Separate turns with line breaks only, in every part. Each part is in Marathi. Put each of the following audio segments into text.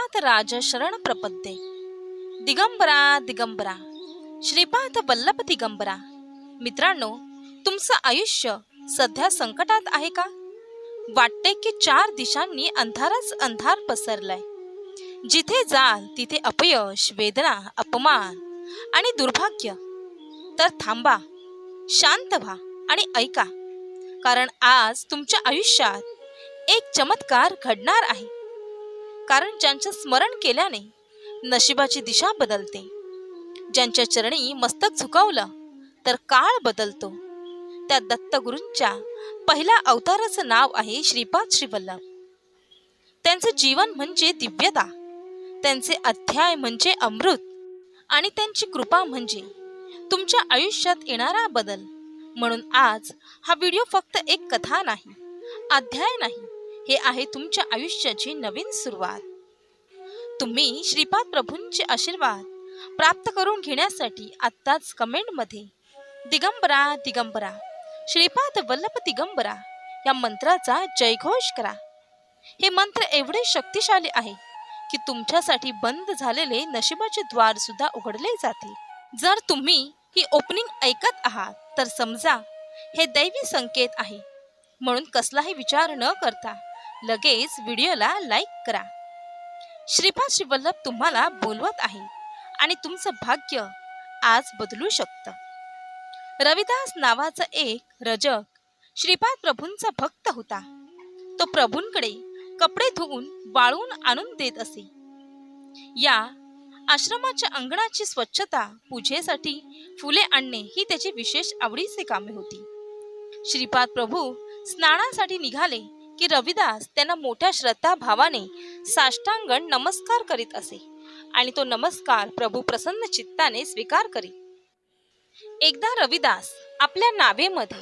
श्रीपाद राज शरण प्रपद्ये। दिगंबरा दिगंबरा श्रीपाद वल्लभ दिगंबरा। मित्रांनो तुमचं आयुष्य सध्या संकटात आहे का? वाटते की चार दिशांनी अंधारच अंधार पसरलाय. जिथे जाल तिथे अपयश वेदना अपमान आणि दुर्भाग्य. तर थांबा शांत व्हा आणि ऐका. कारण आज तुमच्या आयुष्यात एक चमत्कार घडणार आहे. कारण ज्यांचं स्मरण केल्याने नशिबाची दिशा बदलते. ज्यांच्या चरणी मस्तक झुकावलं तर काळ बदलतो. त्या दत्तगुरूंच्या पहिल्या अवताराचं नाव आहे श्रीपाद श्रीवल्लभ. त्यांचं जीवन म्हणजे दिव्यता त्यांचे अध्याय म्हणजे अमृत आणि त्यांची कृपा म्हणजे तुमच्या आयुष्यात येणारा बदल. म्हणून आज हा व्हिडिओ फक्त एक कथा नाही अध्याय नाही हे आहे तुमच्या आयुष्याची नवीन सुरुवात. तुम्ही श्रीपाद प्रभूंचे आशीर्वाद प्राप्त करून घेण्यासाठी आत्ताच कमेंटमध्ये दिगंबरा दिगंबरा श्रीपाद वल्लभ दिगंबरा या मंत्राचा जयघोष करा. हे मंत्र एवढे शक्तिशाली आहे की तुमच्यासाठी बंद झालेले नशिबाचे द्वार सुद्धा उघडले जातील. जर तुम्ही ही ओपनिंग ऐकत आहात तर समजा हे दैवी संकेत आहे. म्हणून कसलाही विचार न करता लगेच व्हिडिओला लाईक करा. श्रीपाद श्रीवल्लभ तुम्हाला बोलवत आहे आणि तुमचं भाग्य आज बदलू शकतं. रविदास नावाचा एक रजक श्रीपाद प्रभूंचा भक्त होता. तो प्रभूंकडे कपडे धुवून वाळून आणून देत असे. या आश्रमाच्या अंगणाची स्वच्छता पूजेसाठी फुले आणणे ही त्याची विशेष आवडीचे कामे होती. श्रीपाद प्रभू स्नानासाठी निघाले की रविदास त्यांना मोठ्या श्रद्धाभावाने साष्टांगण नमस्कार करीत असे. आणि तो नमस्कार प्रभू प्रसन्न चित्ताने स्वीकार करीत एकदा रविदास आपल्या नावेमध्ये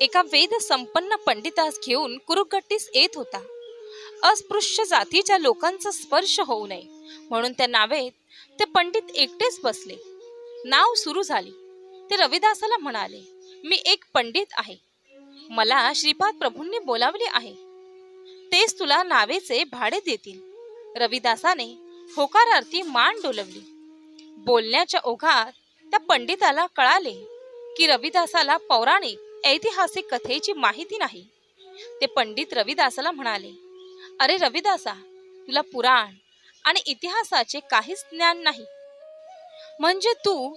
एका वेद संपन्न पंडितास घेऊन कुरुगट्टीस येत होता. अस्पृश्य जातीच्या लोकांचा स्पर्श होऊ नये म्हणून त्या नावेत ते पंडित एकटेच बसले. नाव सुरू झाली. ते रविदासाला म्हणाले मी एक पंडित आहे. मला श्रीपाद प्रभूंनी बोलावले आहे. तेच तुला नावेचे भाडे देतील. रविदासाने होकारार्थी मान डोलवली. बोलण्याच्या ओघात त्या पंडिताला कळाले की रविदासाला पौराणिक ऐतिहासिक कथेची माहिती नाही. ते पंडित रविदासाला म्हणाले अरे रविदासा तुला पुराण आणि इतिहासाचे काहीच ज्ञान नाही. म्हणजे तू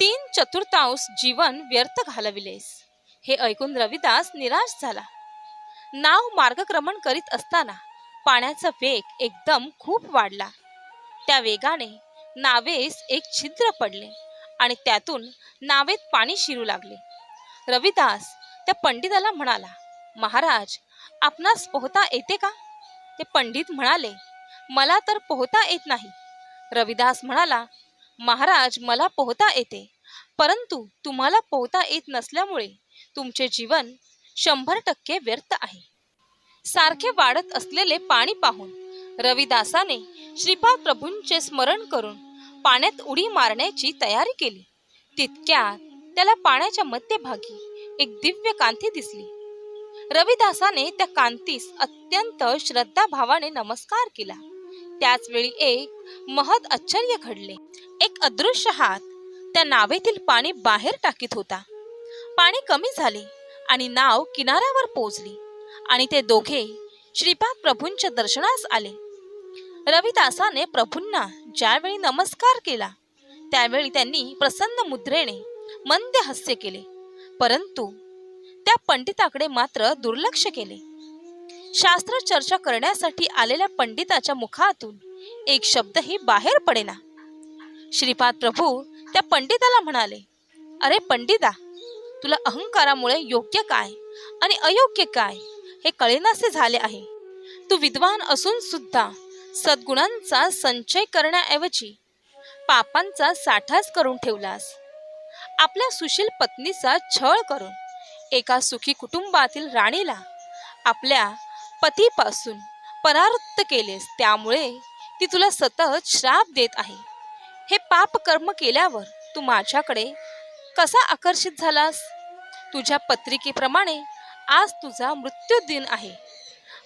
तीन चतुर्थांश जीवन व्यर्थ घालविलेस. हे ऐकून रविदास निराश झाला. नाव मार्गक्रमण करीत असताना पाण्याचा वेग एकदम खूप वाढला. त्या वेगाने नावेस एक छिद्र पडले आणि त्यातून नावेत पाणी शिरू लागले. रविदास त्या पंडिताला म्हणाला महाराज आपणास पोहता येते का? ते पंडित म्हणाले मला तर पोहता येत नाही. रविदास म्हणाला महाराज मला पोहता येते परंतु तुम्हाला पोहता येत नसल्यामुळे तुमचे जीवन शंभर टक्के व्यर्थ आहे. सारखे वाढत असलेले पाणी पाहून रविदासाने श्रीपाद प्रभूंचे स्मरण करून पाण्यात उडी मारण्याची तयारी केली. तितक्यात त्याला पाण्याच्या मध्यभागी एक दिव्य कांती दिसली. रविदासाने त्या कांतीस अत्यंत श्रद्धाभावाने नमस्कार केला. त्याच वेळी एक महद आश्चर्य घडले. एक अदृश्य हात त्या नावेतील पाणी बाहेर टाकीत होता. पाणी कमी झाले. आणि नाव किनाऱ्यावर पोचली आणि ते दोघे श्रीपाद प्रभूंच्या दर्शनास आले. रविदासाने प्रभूंना ज्यावेळी नमस्कार केला त्यावेळी त्यांनी प्रसन्न मुद्रेने मंद हास्य केले. परंतु त्या पंडिताकडे मात्र दुर्लक्ष केले. शास्त्र चर्चा करण्यासाठी आलेल्या पंडिताच्या मुखातून एक शब्दही बाहेर पडेना. श्रीपाद प्रभू त्या पंडिताला म्हणाले अरे पंडिता तुला अहंकारामुळे योग्य काय आणि अयोग्य काय हे कळेनासे झाले आहे. तू विद्वान असून सुद्धा सद्गुणांचा संचय करण्याऐवजी पापांचा साठाच करून ठेवलास. आपल्या सुशील पत्नीचा छळ करून एका सुखी कुटुंबातील राणीला आपल्या पतीपासून परावृत्त केलेस त्यामुळे ती तुला सतत श्राप देत आहे. हे पाप कर्म केल्यावर तू माझ्याकडे कसा आकर्षित झालास? तुझ्या पत्रिकेप्रमाणे आज तुझा मृत्यू दिन आहे.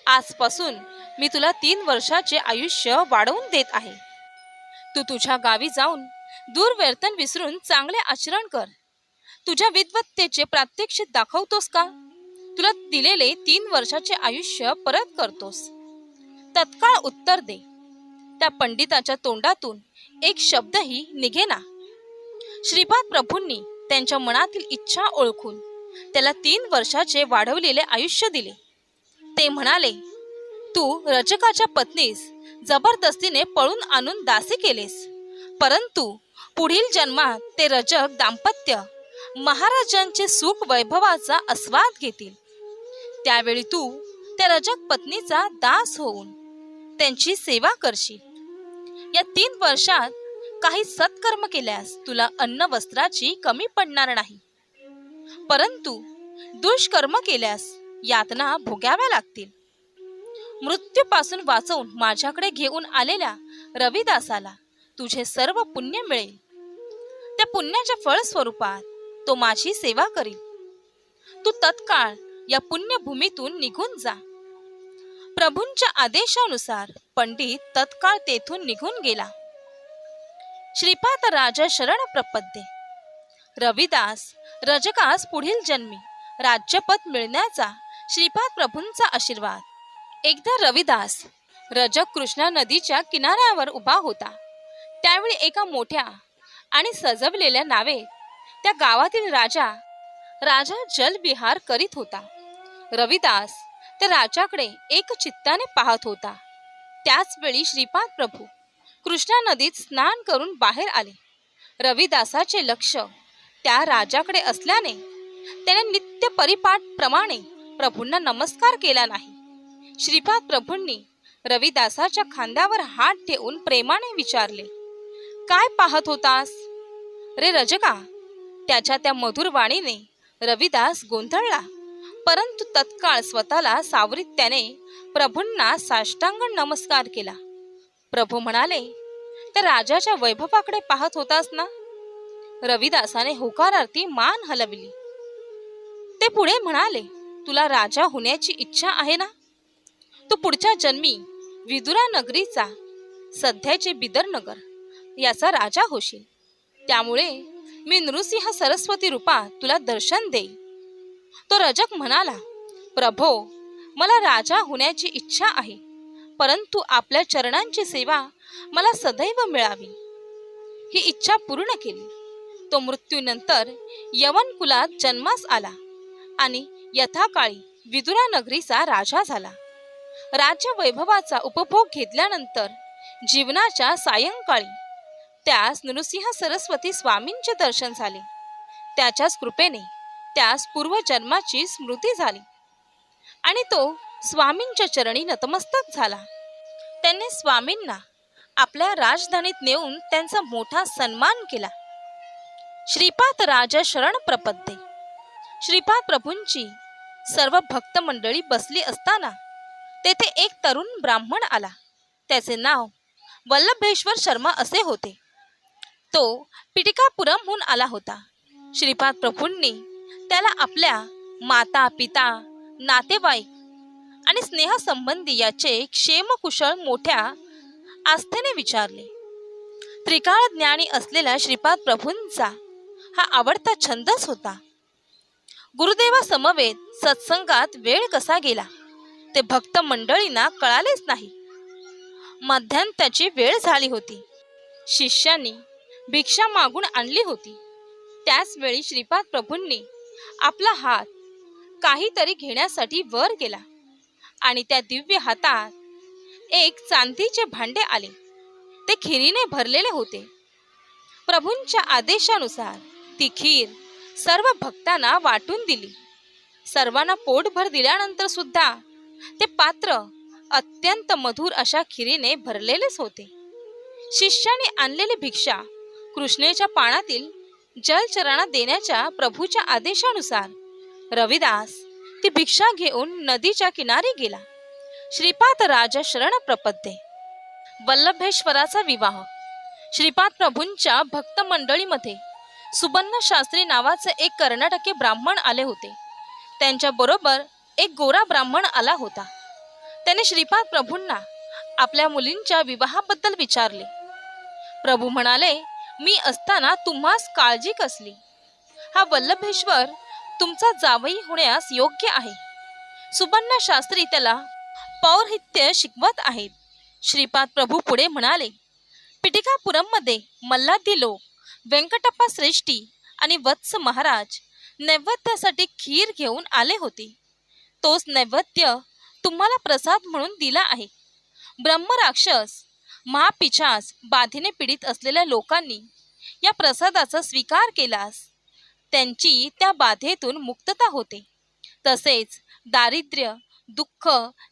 आजपासून मी तुला तीन वर्षाचे आयुष्य वाढवून देत आहे. तू तुझ्या गावी जाऊन दूरवर्तन विसरून चांगले आचरण कर. तुझ्या विद्वत्तेचे प्रात्यक्षिक दाखवतोस का? तुला दिलेले तीन वर्षाचे आयुष्य परत करतोस. तत्काळ उत्तर दे. त्या पंडिताच्या तोंडातून एक शब्दही निघेना. श्रीपाद प्रभूंनी त्यांच्या मनातील इच्छा ओळखून त्याला तीन वर्षाचे वाढवलेले आयुष्य दिले. ते म्हणाले तू रजकाच्या पत्नीस जबरदस्तीने पळून आणून दासी केलेस. परंतु पुढील जन्मात ते रजक दाम्पत्य महाराजांचे सुख वैभवाचा आस्वाद घेतील. त्यावेळी तू त्या रजक पत्नीचा दास होऊन त्यांची सेवा करशील. या तीन वर्षात काही सत्कर्म केल्यास तुला अन्न वस्त्राची कमी पडणार नाही. परंतु दुष्कर्म केल्यास यातना भोगाव्या लागतील. मृत्यूपासून वाचवून माझ्याकडे घेऊन आलेल्या रविदासाला तुझे सर्व पुण्य मिळेल. त्या पुण्याच्या फळ स्वरूपात तो माझी सेवा करील. तू तत्काळ या पुण्यभूमीतून निघून जा. प्रभूंच्या आदेशानुसार पंडित तत्काळ तेथून निघून गेला. श्रीपाद राजा शरण प्रपद्ये. रविदास रजकास पुढील जन्मी. राज्यपद मिळण्याचा श्रीपाद प्रभूंचा आशीर्वाद. एकदा रविदास रजक कृष्णा नदीच्या किनाऱ्यावर उभा होता. त्यावेळी एका मोठ्या आणि सजवलेल्या नावे त्या गावातील राजा राजा जलविहार करीत होता. रविदास त्या राजाकडे एक चित्ताने पाहत होता. त्याच वेळी श्रीपाद प्रभू कृष्णा नदीत स्नान करून बाहेर आले. रविदासाचे लक्ष त्या राजाकडे असल्याने त्याने नित्य परिपाठ प्रमाणे प्रभूंना नमस्कार केला नाही. श्रीपाद प्रभूंनी रविदासाच्या खांद्यावर हात ठेवून प्रेमाने विचारले काय पाहत होतास? रे रजका त्याच्या त्या मधुर वाणीने रविदास गोंधळला. परंतु तत्काळ स्वतःला सावरीत त्याने प्रभूंना साष्टांग नमस्कार केला. प्रभू म्हणाले तर राजाच्या वैभवाकडे पाहत होतास ना? रविदासाने होकारार्थी मान हलवली. ते पुढे म्हणाले तुला राजा होण्याची इच्छा आहे ना? तू पुढच्या जन्मी विदुरा नगरीचा सध्याचे बिदर नगर याचा राजा होशील. त्यामुळे मी नृसिंह सरस्वती रूपात तुला दर्शन देई तो रजक म्हणाला प्रभो मला राजा होण्याची इच्छा आहे. परंतु आपल्या चरणांची सेवा मला सदैव मिळावी. ही इच्छा पूर्ण केली. तो मृत्यूनंतर यवन कुलात जन्मास आला आणि यथाकाळी विदुरा नगरीचा राजा झाला. राज्य वैभवाचा उपभोग घेतल्यानंतर जीवनाच्या सायंकाळी त्यास नृसिंह सरस्वती स्वामींचे दर्शन झाले. त्याच्याच कृपेने त्यास पूर्वजन्माची स्मृती झाली आणि तो स्वामींच्या चरणी नतमस्तक झाला. त्याने स्वामींना आपल्या राजधानीत नेऊन त्यांचा मोठा सन्मान केला. श्रीपाद राजा शरण प्रपद्ये. श्रीपाद प्रभूंची सर्व भक्त मंडळी बसली असताना तेथे एक तरुण ब्राह्मण आला. त्याचे नाव वल्लभेश्वर शर्मा असे होते. तो पिटिकापुरमहून आला होता. श्रीपाद प्रभूंनी त्याला आपल्या माता पिता नातेवाईक आणि स्नेहसंबंधी याचे क्षेमकुशळ मोठ्या आस्थेने विचारले. त्रिकाळ ज्ञानी असलेला श्रीपाद प्रभूंचा हा आवडता छंदच होता. गुरुदेवासमवेत सत्संगात वेळ कसा गेला ते भक्त मंडळींना कळालेच नाही. मध्यांताची वेळ झाली होती. शिष्यांनी भिक्षा मागून आणली होती. त्याचवेळी श्रीपाद प्रभूंनी आपला हात काहीतरी घेण्यासाठी वर गेला. आणि त्या दिव्य हातात एक चांदीचे भांडे आले. ते खिरीने भरलेले होते. प्रभूंच्या आदेशानुसार ती खीर सर्व भक्तांना वाटून दिली. सर्वांना पोटभर दिल्यानंतर सुद्धा ते पात्र अत्यंत मधुर अशा खिरीने भरलेलेच होते. शिष्याने आणलेली भिक्षा कृष्णेच्या पाण्यातील जलचरणा देण्याच्या प्रभूच्या आदेशानुसार रविदास ती भिक्षा घेऊन नदीच्या किनारी गेला. श्रीपाद राजा शरण प्रपद्ये वल्लभेश्वराचा विवाह. श्रीपाद प्रभूंच्या भक्त मंडळीमध्ये सुबन्न शास्त्री नावाचे एक कर्नाटकी ब्राह्मण आले होते. त्यांच्या बरोबर एक गोरा ब्राह्मण आला होता. त्याने श्रीपाद प्रभूंना आपल्या मुलींच्या विवाहाबद्दल विचारले. प्रभू म्हणाले मी असताना तुम्हास काळजी कसली? हा वल्लभेश्वर तुमचा जावई होण्यास योग्य आहे. सुबन्ना शास्त्री त्याला पौरहित्य शिकवत आहेत. श्रीपाद प्रभू पुढे म्हणाले पिटिकापुरममध्ये मल्लादी लोक व्यंकटप्पा श्रेष्ठी आणि वत्स महाराज नैवेद्यासाठी खीर घेऊन आले होते. तोच नैवेद्य तुम्हाला प्रसाद म्हणून दिला आहे. ब्रह्मराक्षस महापिचास बाधेने पीडित असलेल्या लोकांनी या प्रसादाचा स्वीकार केलास. त्यांची त्या बाधेतून मुक्तता होते. तसेच दारिद्र्य दुःख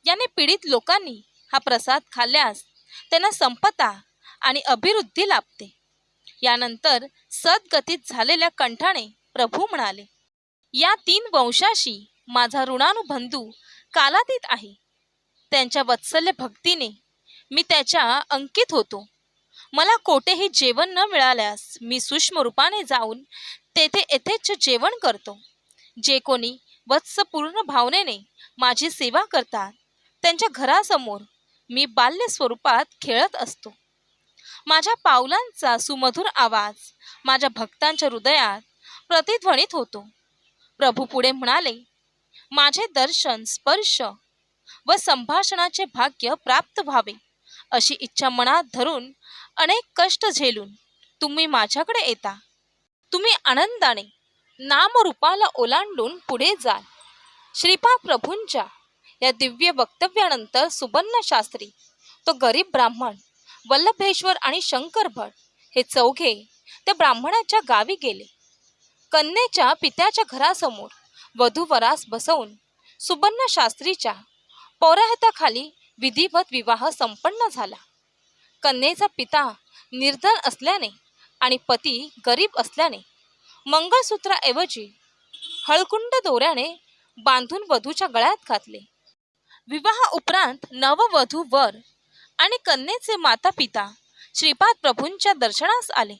याने पीडित लोकांनी हा प्रसाद खाल्ल्यास त्यांना संपता आणि अभिवृद्धी लाभते. यानंतर सद्गतीत झालेल्या कंठाने प्रभू म्हणाले या तीन वंशाशी माझा ऋणानुबंधू कालातीत आहे. त्यांच्या वत्सल्य भक्तीने मी त्याच्या अंकित होतो. मला कोठेही जेवण न मिळाल्यास मी सूक्ष्म रूपाने जाऊन तेथे यथेच्छ जेवण करतो. जे कोणी वत्सपूर्ण भावनेने माझी सेवा करतात त्यांच्या घरासमोर मी बाल्य स्वरूपात खेळत असतो. माझ्या पावलांचा सुमधुर आवाज माझ्या भक्तांच्या हृदयात प्रतिध्वनित होतो. प्रभू पुढे म्हणाले माझे दर्शन स्पर्श व संभाषणाचे भाग्य प्राप्त व्हावे अशी इच्छा मनात धरून अनेक कष्ट झेलून तुम्ही माझ्याकडे येता. तुम्ही आनंदाने नामरूपाला ओलांडून पुढे जाल. श्रीपा प्रभूंच्या या दिव्य वक्तव्यानंतर सुबन्न शास्त्री तो गरीब ब्राह्मण वल्लभेश्वर आणि शंकर भट हे चौघे त्या ब्राह्मणाच्या गावी गेले. कन्येच्या पित्याच्या घरासमोर वधूवरास बसवून सुबन्न शास्त्रीच्या पौराहताखाली विधिवत विवाह संपन्न झाला. कन्येचा पिता निर्धन असल्याने आणि पती गरीब असल्याने मंगळसूत्राऐवजी हळकुंड दोऱ्याने बांधून वधूच्या गळ्यात घातले. विवाह उपरांत नववधू वर आणि कन्येचे माता पिता श्रीपाद प्रभूंच्या दर्शनास आले.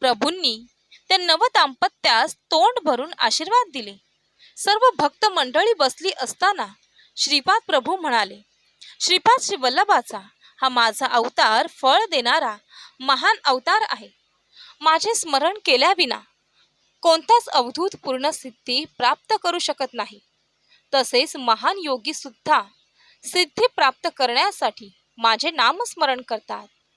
प्रभूंनी त्या नवदाम्पत्यास तोंड भरून आशीर्वाद दिले. सर्व भक्त मंडळी बसली असताना श्रीपाद प्रभू म्हणाले श्रीपाद श्री वल्लभाचा हा माझा अवतार फळ देणारा महान अवतार आहे. माझे स्मरण केल्याविना कोणताच अवधूत पूर्ण सिद्धी प्राप्त करू शकत नाही. तसेच महान योगी सुद्धा सिद्धी प्राप्त करण्यासाठी माझे नामस्मरण करतात.